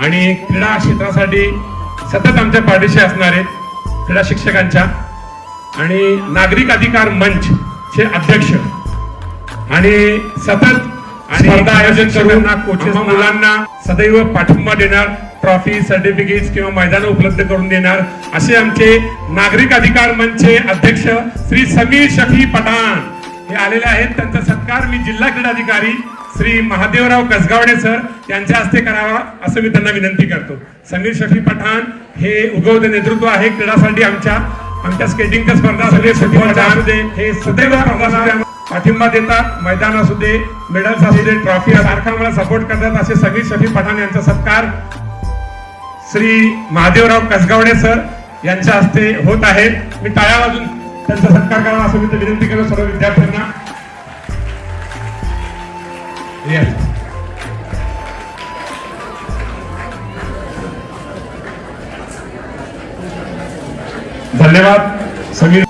आणि क्रीडा क्षेत्रासाठी सतत आमच्या पाठीशी असणारे क्रीडा शिक्षकांच्या आणि नागरिक अधिकार मंच चे अध्यक्ष आणि सतत स्पर्धा आयोजन करून कोचेस मुलांना सदैव पाठिंबा देणार ट्रॉफी सर्टिफिकेट किंवा मैदान उपलब्ध करून देणार असे आमचे नागरिक अधिकार मंचचे अध्यक्ष श्री समीर शफी पठाण हे आलेले आहेत. त्यांचा सत्कार मी जिल्हा क्रीडाधिकारी श्री महादेवराव कसगावडे सर यांच्या हस्ते करावा असं मी त्यांना विनंती करतो. समीर शफी पठाण हे उगवते नेतृत्व आहे क्रीडासाठी आमच्या. आमच्या स्केटिंगच्या स्पर्धा असू दे हे सदैव पाठिंबा देतात मैदान असू दे मेडल्स असू दे ट्रॉफी सारखा आम्हाला सपोर्ट करतात असे समीर शफी पठाण यांचा सत्कार श्री महादेवराव कसगावडे सर यांच्या हस्ते होत आहे. मी टाळ्या वाजून त्यांचा सत्कार करावा असं मी विनंती करतो सर्व विद्यार्थ्यांना. Yes. धन्यवाद समीर